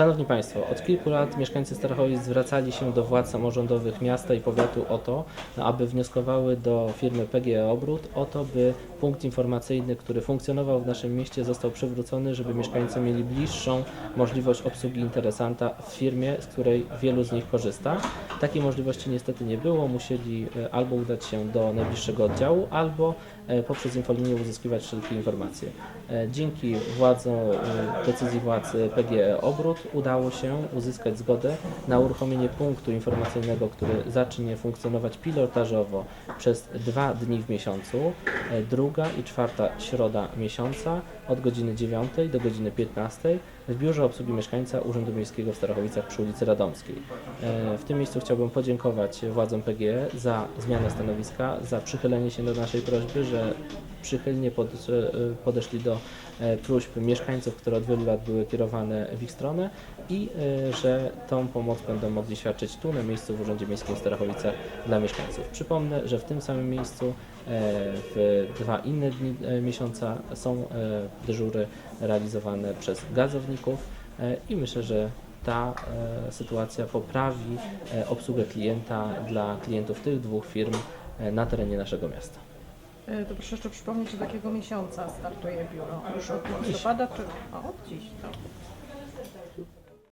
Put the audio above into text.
Szanowni Państwo, od kilku lat mieszkańcy Starachowic zwracali się do władz samorządowych miasta i powiatu o to, aby wnioskowały do firmy PGE Obrót o to, by punkt informacyjny, który funkcjonował w naszym mieście został przywrócony, żeby mieszkańcy mieli bliższą możliwość obsługi interesanta w firmie, z której wielu z nich korzysta. Takiej możliwości niestety nie było, musieli e, albo udać się do najbliższego oddziału, albo e, poprzez infolinię uzyskiwać wszelkie informacje. E, Dzięki władzom, decyzji władz PGE Obrót udało się uzyskać zgodę na uruchomienie punktu informacyjnego, który zacznie funkcjonować pilotażowo przez dwa dni w miesiącu, e, druga i czwarta środa miesiąca od godziny 9 do godziny 15 w Biurze Obsługi Mieszkańca Urzędu Miejskiego w Starachowicach przy ulicy Radomskiej. E, W tym miejscu chciałbym podziękować władzom PGE za zmianę stanowiska, za przychylenie się do naszej prośby, że przychylnie e, podeszli do e, próśb mieszkańców, które od wielu lat były kierowane w ich stronę i że tą pomoc będą mogli świadczyć tu na miejscu w Urzędzie Miejskim w Starachowicach dla mieszkańców. Przypomnę, że w tym samym miejscu w dwa inne dni miesiąca są dyżury realizowane przez gazowników e, i myślę, że ta e, sytuacja poprawi e, obsługę klienta dla klientów tych dwóch firm na terenie naszego miasta. To proszę jeszcze przypomnieć, od jakiego miesiąca startuje biuro? Już od listopada czy... O, od dziś, no.